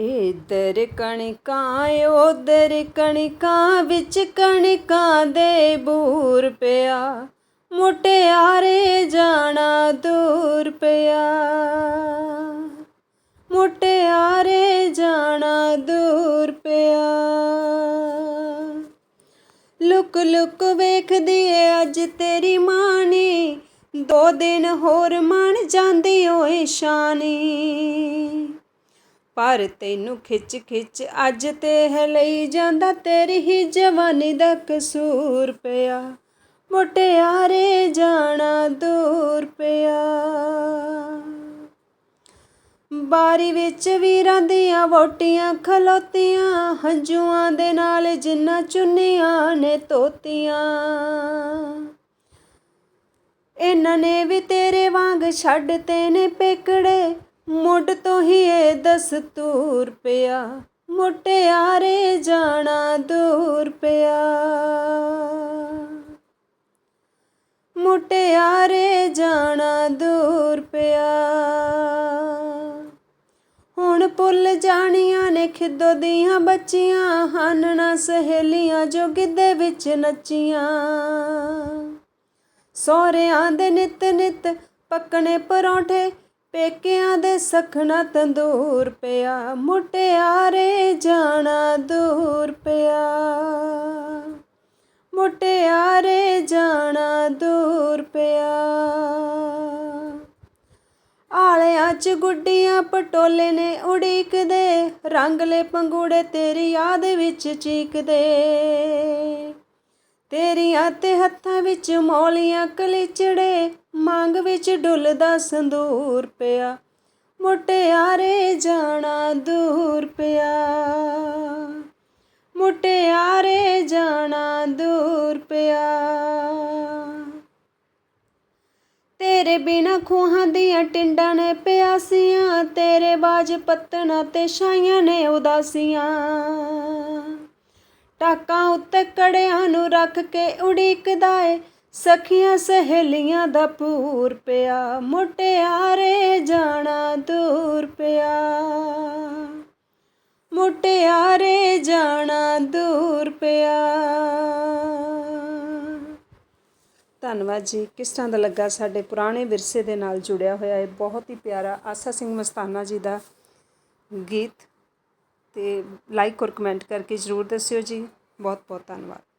ਇਧਰ ਕਣਕਾਂ, ਉਧਰ ਕਣਕਾਂ, ਵਿੱਚ ਕਣਕਾਂ ਦੇ ਬੂਰ ਪਿਆ। ਮੁਟਿਆਰੇ ਜਾਣਾ ਦੂਰ ਪਿਆ। ਮੁਟਿਆਰੇ ਜਾਣਾ ਦੂਰ ਪਿਆ। ਲੁਕ ਲੁਕ ਵੇਖਦੀ ਏ ਅੱਜ ਤੇਰੀ ਮਾਂ ਦੋ ਦਿਨ ਹੋਰ ਮਣ ਜਾਂਦੀ ਓਏ ਸ਼ਾਨੀ। ਪਰ ਤੈਨੂੰ ਖਿੱਚ ਖਿੱਚ ਅੱਜ ਤੇ ਹੈ ਲਈ ਜਾਂਦਾ ਤੇਰੀ ਹੀ ਜਵਾਨੀ ਦਾ ਕਸੂਰ ਪਿਆ। ਮੁਟਿਆਰੇ ਜਾਣਾ ਦੂਰ ਪਿਆ। ਬਾਰੀ ਵਿੱਚ ਵੀਰਾਂ ਦੀਆਂ ਵੋਟੀਆਂ ਖਲੋਤੀਆਂ, ਹੰਝੂਆਂ ਦੇ ਨਾਲ ਜਿੰਨਾ ਚੁੰਨੀਆਂ ਨੇ ਤੋਤੀਆਂ ਇਹਨਾਂ ਨੇ ਵੀ ਤੇਰੇ ਵਾਂਗ ਛੱਡ ਤੇ ਨੇ ਪੇਕੜੇ। ਮੁੱਢ ਤੋਂ ਹੀ ਇਹ ਦਸਤੂਰ ਪਿਆ ਮੁਟਿਆਰੇ ਜਾਣਾ ਦੂਰ ਪਿਆ। ਮੁਟਿਆਰੇ ਜਾਣਾ ਦੂਰ ਪਿਆ। ਹੁਣ ਭੁੱਲ ਜਾਣੀਆਂ ਨੇ ਖਿੱਦੋ ਦੀਆਂ ਬੱਚੀਆਂ ਹਨ ਨਾ ਸਹੇਲੀਆਂ ਜੋ ਗਿੱਧੇ ਵਿੱਚ ਨੱਚੀਆਂ। ਸੋਹਰਿਆਂ ਦੇ ਨਿਤ ਨਿਤ ਪੱਕਣੇ ਪਰੌਂਠੇ ਪੇਕਿਆਂ ਦੇ ਸਖਣਾ ਤੰਦੂਰ ਪਿਆ ਮੁਟਿਆਰੇ ਜਾਣਾ ਦੂਰ ਪਿਆ। ਮੁਟਿਆਰੇ ਜਾਣਾ ਦੂਰ ਪਿਆ। ਆਲਿਆਂ ਚ ਗੁੱਡੀਆਂ ਪਟੋਲੇ ਨੇ ਉਡੀਕਦੇ ਰੰਗਲੇ ਪੰਗੂੜੇ ਤੇਰੀ ਯਾਦ ਵਿੱਚ ਚੀਕਦੇ। ਤੇਰੀਆਂ ਤੇ ਹੱਥਾਂ ਵਿੱਚ ਮੌਲੀਆਂ ਕਲੀਚੜੇ, ਮੰਗ ਵਿੱਚ ਡੁੱਲਦਾ ਸੰਦੂਰ ਪਿਆ। ਮੁਟਿਆਰੇ ਜਾਣਾ ਦੂਰ ਪਿਆ। ਮੁਟਿਆਰੇ ਜਾਣਾ ਦੂਰ ਪਿਆ। ਤੇਰੇ ਬਿਨਾ ਖੂਹਾਂ ਦੀਆਂ ਟਿੰਡਾਂ ਨੇ ਪਿਆਸੀਆਂ, ਤੇਰੇ ਬਾਜ ਪੱਤਣਾ ਤੇ ਛਾਈਆਂ ਨੇ ਉਦਾਸੀਆਂ। ਟਾਕਾਂ ਉੱਤੇ ਕੜਿਆਂ ਨੂੰ ਰੱਖ ਕੇ ਉਡੀਕਦਾ ਏ। ਸਖੀਆਂ ਸਹੇਲੀਆਂ ਦਾ ਪੂਰ ਪਿਆ, ਮੁਟਿਆਰੇ ਜਾਣਾ ਦੂਰ ਪਿਆ। ਮੁਟਿਆਰੇ ਜਾਣਾ ਦੂਰ ਪਿਆ। ਧੰਨਵਾਦ ਜੀ। ਕਿਸ ਤਰ੍ਹਾਂ ਦਾ ਲੱਗਾ ਸਾਡੇ ਪੁਰਾਣੇ ਵਿਰਸੇ ਦੇ ਨਾਲ ਜੁੜਿਆ ਹੋਇਆ ਇਹ ਬਹੁਤ ਹੀ ਪਿਆਰਾ ਆਸਾ ਸਿੰਘ ਮਸਤਾਨਾ ਜੀ ਦਾ ਗੀਤ। ਅਤੇ ਲਾਈਕ ਔਰ ਕਮੈਂਟ ਕਰਕੇ ਜ਼ਰੂਰ ਦੱਸਿਓ ਜੀ। ਬਹੁਤ ਬਹੁਤ ਧੰਨਵਾਦ।